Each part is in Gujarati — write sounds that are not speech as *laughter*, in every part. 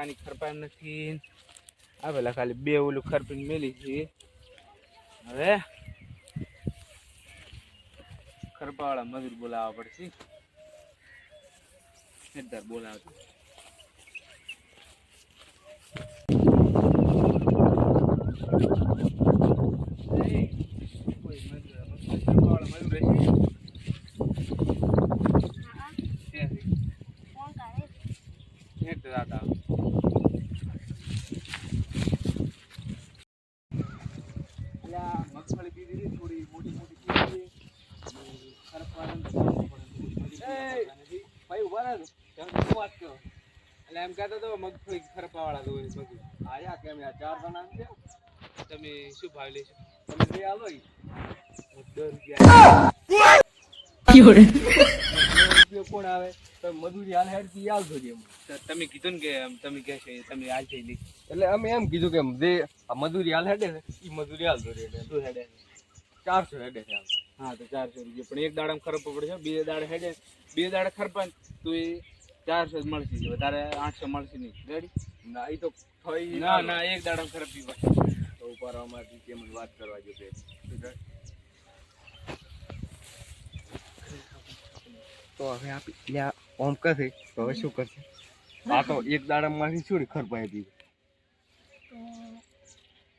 તડકાની ખરપાય નથી. આ પેલા ખાલી બે ઓલું ખરપીને મેલી છે. હવે ખરપાવાળા મજૂર બોલાવવા પડશે. સરદાર બોલાવતો એ, કોઈ મજૂર મજૂર ખરપાવાળા મજૂર હશે? ક્યાંથી? હેઠ દાદા અલ્યા, મગફળી બી દીધી થોડી મોટી મોટી પીધી અને ખરપાવાળાને તો કરવું પડે. એ, ભાઈ ઊભા રહો તમે શું વાત કરો એટલે એમ કહેતો તો મગફળી ખરપાવાળા દોરે મગફળી. આયા કેમ યાર ચાર જણા છે? તમે શું ભાવ લેશો તમે બે આલો દસ રૂપિયા. કોણ આવે? તો મજૂરી હાલ જ તમે કીધું ને કે તમે કહેશો એ તમે આજ જઈ લી. એટલે અમે એમ કીધું કે જે આ મજૂરી હાલ હેડે ને એ મજૂરી એટલે. શું હેડે ચારસો હેડે છે હાલ. હા તો ચારસો રૂપિયા. પણ એક દાડામાં ખરપ પડશે બે દાડે હેડે બે દાડે ખરપાય તો એ ચારસો જ મળશે જ. વધારે આઠસો મળશે નહીં. રેડી ના એ તો થઈ ના ના એક દાડો ખરાબ પીવા. તો ઉપર ઉપાડવામાંથી કેમ વાત કરવા જો કે તો હવે આપી લ્યા ઓમ કરે તો હવે શું કરશે? આ તો એક દાડામાંથી શું ખરપાઈ હતી?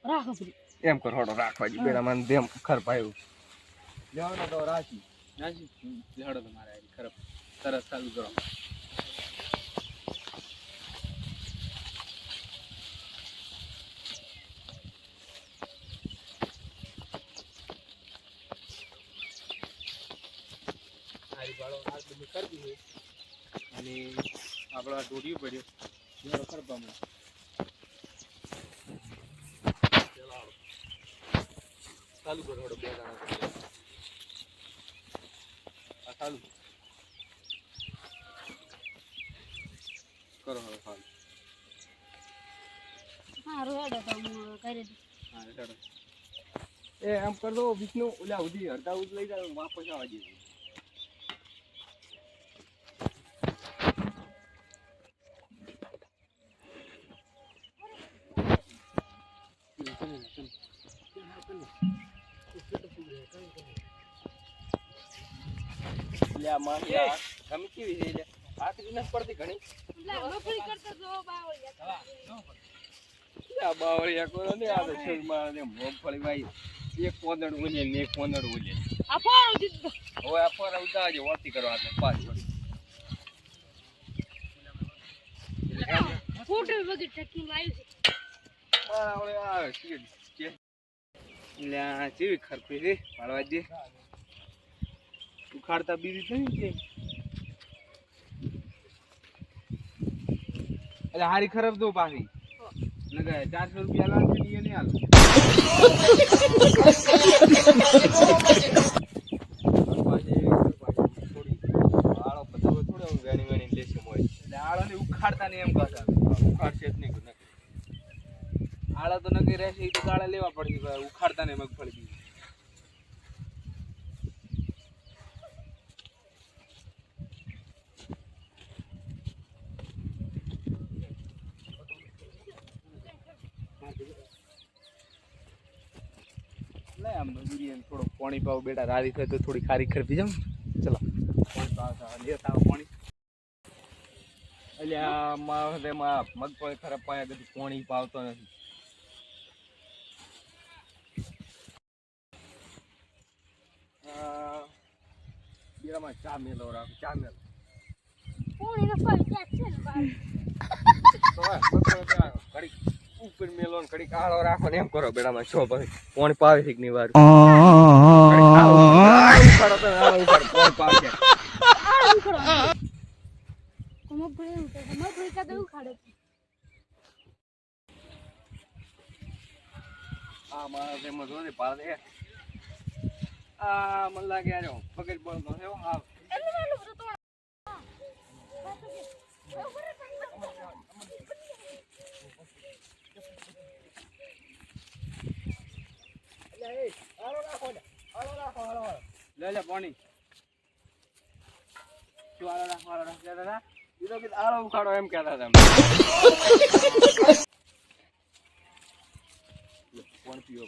રાખો એમ કર હોડો રાખવા જી બેડા મને દેમ ખરપાયું. લેવાનો તો રાખી. નાસી લેડો તમારે ખરપ સરસ ચાલુ કરો બાળો હાલ બધું કરી દીધું. અને આપણો આ ઢોડિયું પડ્યો. લેડો ખરપામાં ચાલુ કરો બે દાણા આ ચાલુ. કરો હવે ચાલુ. હા રોડે તો હું કરી દઉં. હા લેડો એ એમ કર દો વિષ્ણુ ઓલા ઉધી અડધા ઉધ લઈ જાય વાપસ આવવા દે માહી આ તમે કેવી છે લ્યા હાથ પડતી ઘણી. નોકરી કરતા જો બાવળિયા લ્યા બાવળિયા કરો ને આ તો શેરમાં ને મગફળી વાઈ એક પોંદડ ઉલે ને એક પોંદડ ઉલે આ ફોન દીધો હવે આ પર ઉતારજો વાતી કરવા એટલે પાસ વળી ફોટો વગર ટકી લાવ્યું છે મારા ઓલે આ એટલે આ ખરપી રે પાડવા દે. ઉખાડતા બીજી નહીં કે એટલે હારી ખરાબ દો પાછી. નગર ચારસો રૂપિયા લાગે ને એ નહીં હાલ પાછી થોડી આળો બધો થોડો વેણી વેણી લેશે મોય એટલે આળો ને ઉખાડતા ને એમ કહતા ઉખાડશે જ નહીં કોઈ આળા તો નક્કી રહેશે એ તો ગાળા લેવા પડશે ભાઈ, ઉખાડતા ને મગફળી આમ મજૂરી થોડો પાણી પાવ બેટા, રારી થાય તો થોડી ખારી ખરપી જાવ ચલો. પાણી પાવ લેતા પાણી. એટલે આ મગફળી ખરાબ પાયા, કદી પોણી પાવતો નથી. બીડામાં ચા મેલો રાખો ચા મેલો. ફોન એનો ફોન ક્યાં છે ને તો ત્યાં ઘડીક ઉપર મેલો ને ઘડીક આળો રાખો ને એમ કરો બેડામાં છો ભાઈ. કોણ પાવે છે ની વાર ઉખાડો તો ઉખાડો પાવે આ ઉખડો મગફળી એવું થાય મગફળી કાં છે? આ માણસ એમ જ હોય પાડે. આ મને લાગે આજો પગજ બોલતો છે હો, તો પાણી લે લે પાણી. શું આલો રાખો આલો રાખો લે દાદા કીધું આળો ઉખાડો એમ કહેતા હતા. *laughs* લે, પીવો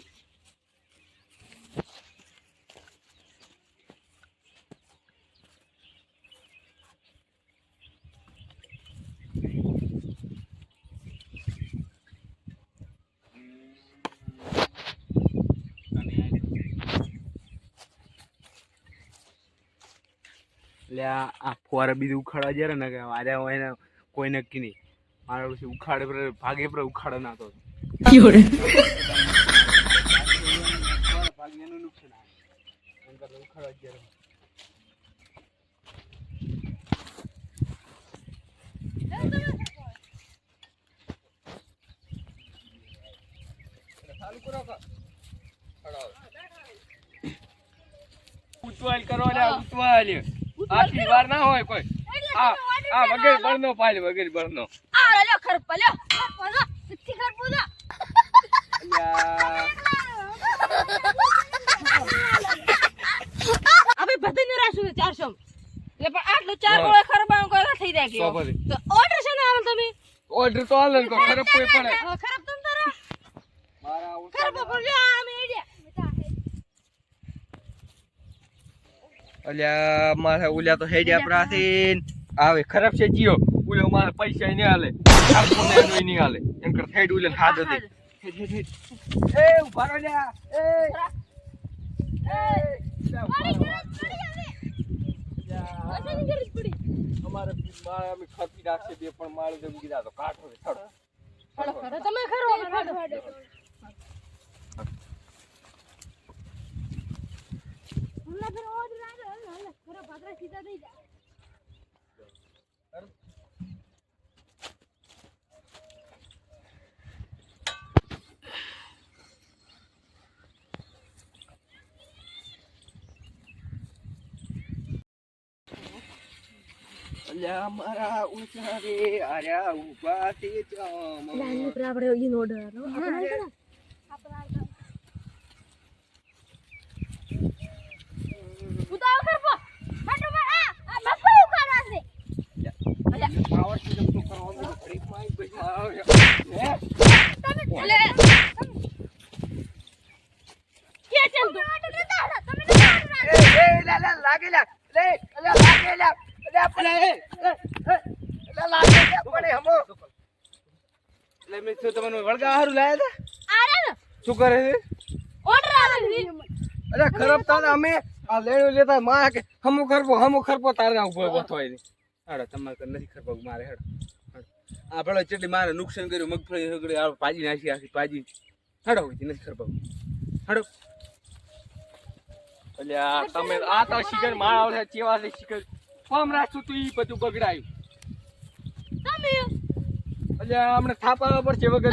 એટલે આ આ ફુવારા બીજું ઉખાડવા જ્યારે ને કે આજે હોય ને કોઈ નક્કી નહીં. મારે પછી ઉખાડે પર ભાગે પર ઉખાડો ના તો. ઉતવાલ કરો ને ઉતવાલ. વાર ના હોય કોઈ. આ આ વગર બળનો પાલ વગર બળનો. આ લ્યો ખરપા લ્યો. ખરપા સિત્થી ખરપું લ્યો. અલ્યા. હવે રાશું 400 એટલે પણ આટલું ચાર ગોળે ખરબાણ કોઈ થઈ જાય કે તો ઓર્ડર છે ને આવેલ તમે? ઓર્ડર તો આલન કો ખરપ ખરાબ કોઈ પડે. ખરપ ખરાબ તમ તારા. મારા ખરપ બોલ્યો આ આમે અલ્યા મારે ઓલ્યા તો હેડ્યા પ્રાથીન આવે ખરાબ છે જીઓ. ઓલો મારે પૈસા નહીં હાલે આપણને ને નહીં હાલે એમ કર હેડ ઓલે હાથ હતી. એ ઊભા રહો લ્યા. એ. અમારે મારે અમે ખપી નાખશે બે પણ મારે જમી કીધા તો કાઢો. તમે ખરો ખાડો હમણાં ફેર ઓર્ડર આવ્યો હાલે હાલે ખરા ભાગરા સીધા થઈ જા અલ્યા મારા ઊંચા રે આર્યા ઊભા છે ચામ. ઈનો ઓર્ડર આવ્યો ઉતાવ કરપો હાટો માં આ આ મફા ઉકાળવા છે પાવર સિસ્ટમ તો કરવાનું છે. ઘડીકમાં ઈ પછી આવે. હે? તમે લે કે ચલ તું તમે તમે લા, અલ્યા, લાગે લા. અલ્યા, પણ એ, એ, એ, અલ્યા, લાગે લા, પણ હમો. એટલે મેં શું તમને વળગા હારું લાયા હતા આરે શું કરે છે? ઓર્ડર આવે અલ્યા, ખરાબ અમે આ લેણું લેતા માં કે હમો ખરપો હમો ખરપો તારે ના ઊભો ઊભો થાય. હેડો તમારે નથી ખબર મારે હેડો. આ પેલો ચટલી મારે નુકસાન કર્યું મગફળી સગડી આ પાજી નાખી આખી પાજી. હડો નથી ખબર હેડો. અલ્યા, તમે આ તો શિખર માળ આવશે ચેવા છે શિખર. ફોર્મ રાખશું તું ઈ બધું બગડાયું. તમે? અલ્યા હમણાં થાપા પડશે વગર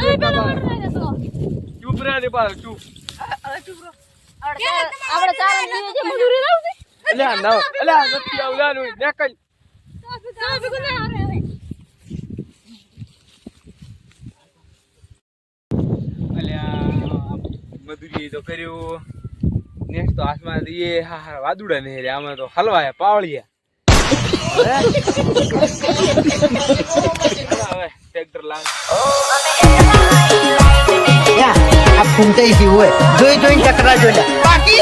ચૂપ રહે દે બાર ચૂપ. આપણે તારા જીવે જે મજૂરી લાવ દે અલ્યા નથી આવવાનું ને કઈ તમે આવે અલ્યા મજૂરી તો કર્યું. નેક્સ્ટ તો હાથમાં એ હા હા વાદુડા નહીં રે આમાં તો હલવાયા પાવળિયા. હવે ટ્રેક્ટર લાવ. આ ફૂંકાઈ ગયું હોય. જોઈ જોઈને ચકરા જોઈ બાકી